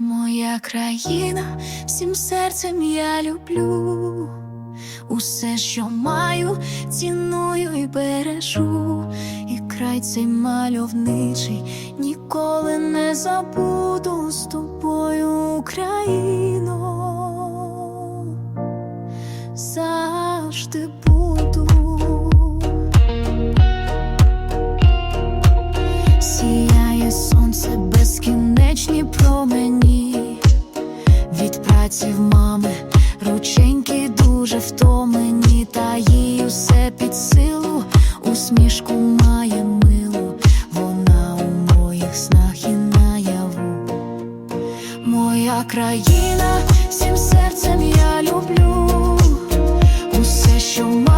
Моя країна, всім серцем я люблю. Усе, що маю, ціную і бережу, і край цей мальовничий ніколи не забуду з тобою, Україно. Завжди буду. Промені від праці в мами, рученьки дуже втомлені, та їй усе під силу, усмішку має милу, вона у моїх снах і наяву. Моя країна, всім серцем я люблю, усе, що маю.